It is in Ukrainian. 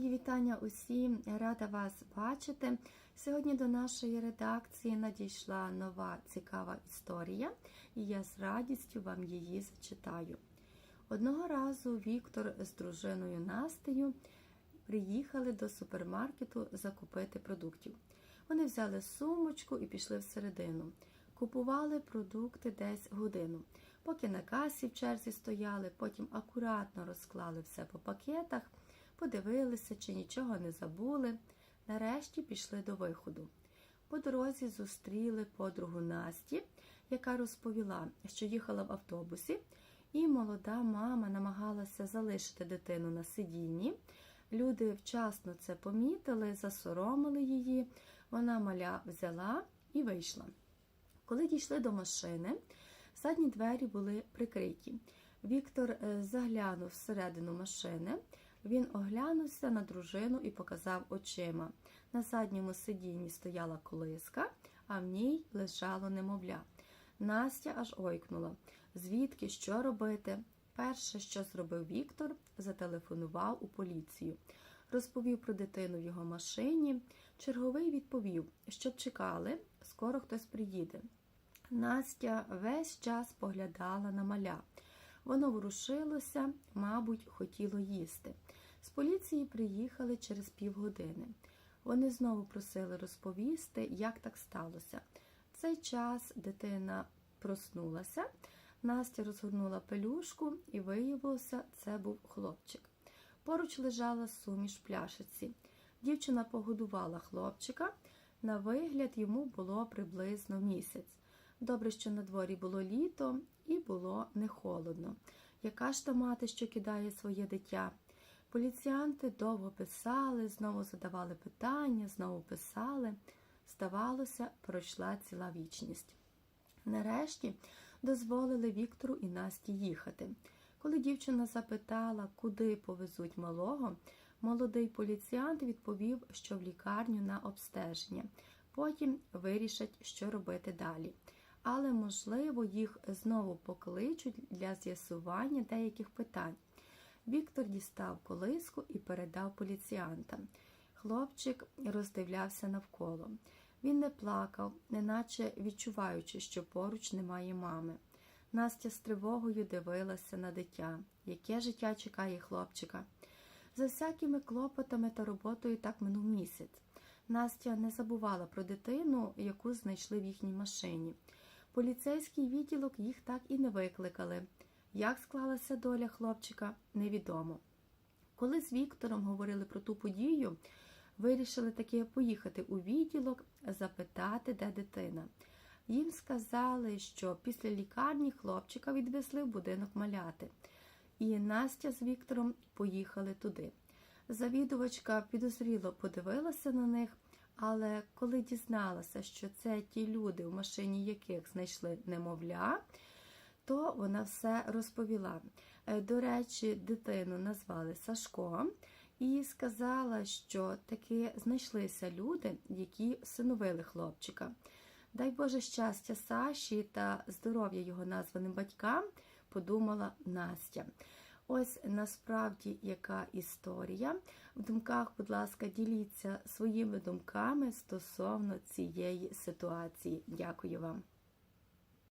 Мої вітання усім, рада вас бачити. Сьогодні до нашої редакції надійшла нова цікава історія, і я з радістю вам її зачитаю. Одного разу Віктор з дружиною Настею приїхали до супермаркету закупити продуктів. Вони взяли сумочку і пішли всередину. Купували продукти десь годину. Поки на касі в черзі стояли, потім акуратно розклали все по пакетах, подивилися, чи нічого не забули. Нарешті пішли до виходу. По дорозі зустріли подругу Насті, яка розповіла, що їхала в автобусі, і молода мама намагалася залишити дитину на сидінні. Люди вчасно це помітили, засоромили її. Вона маля взяла і вийшла. Коли дійшли до машини, задні двері були прикриті. Віктор е, заглянув всередину машини. Він оглянувся на дружину і показав очима. На задньому сидінні стояла колиска, а в ній лежало немовля. Настя аж ойкнула. Звідки що робити? Перше, що зробив Віктор, зателефонував у поліцію. Розповів про дитину в його машині. Черговий відповів, щоб чекали, скоро хтось приїде. Настя весь час поглядала на маля. Воно ворушилося, мабуть, хотіло їсти. З поліції приїхали через півгодини. Вони знову просили розповісти, як так сталося. В цей час дитина проснулася, Настя розгорнула пелюшку і виявилося, це був хлопчик. Поруч лежала суміш пляшиці. Дівчина погодувала хлопчика. На вигляд йому було приблизно місяць. Добре, що на дворі було літо і було не холодно. Яка ж то мати, що кидає своє дитя? Поліціянти довго писали, знову задавали питання, знову писали. Здавалося, пройшла ціла вічність. Нарешті дозволили Віктору і Насті їхати. Коли дівчина запитала, куди повезуть малого, молодий поліціянт відповів, що в лікарню на обстеження. Потім вирішать, що робити далі. Але, можливо, їх знову покличуть для з'ясування деяких питань. Віктор дістав колиску і передав поліціянтам. Хлопчик роздивлявся навколо. Він не плакав, неначе відчуваючи, що поруч немає мами. Настя з тривогою дивилася на дитя, яке життя чекає хлопчика. За всякими клопотами та роботою так минув місяць. Настя не забувала про дитину, яку знайшли в їхній машині. Поліцейський відділок їх так і не викликали. Як склалася доля хлопчика, невідомо. Коли з Віктором говорили про ту подію, вирішили таки поїхати у відділок, запитати, де дитина. Їм сказали, що після лікарні хлопчика відвезли в будинок маляти. І Настя з Віктором поїхали туди. Завідувачка підозріло подивилася на них, але коли дізналася, що це ті люди, в машині яких знайшли немовля, то вона все розповіла. Е, До речі, дитину назвали Сашком і сказала, що таки знайшлися люди, які всиновили хлопчика. Дай Боже щастя Саші та здоров'я його названим батькам, подумала Настя. Ось насправді яка історія. В думках, будь ласка, діліться своїми думками стосовно цієї ситуації. Дякую вам.